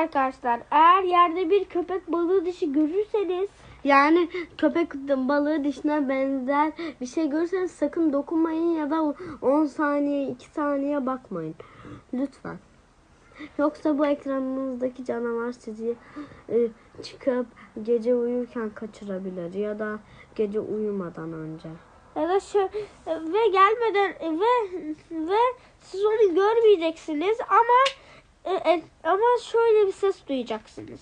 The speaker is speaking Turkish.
arkadaşlar eğer yerde bir köpek balığı dişi görürseniz Yani köpek balığı dişine benzer bir şey görürseniz sakın dokunmayın ya da 10 saniye 2 saniye bakmayın. Lütfen. Yoksa bu ekranınızdaki canavar sizi e, çıkıp gece uyurken kaçırabilir ya da gece uyumadan önce. ya da şu ve gelmeden ve ve siz onu görmeyeceksiniz ama e, e, ama şöyle bir ses duyacaksınız.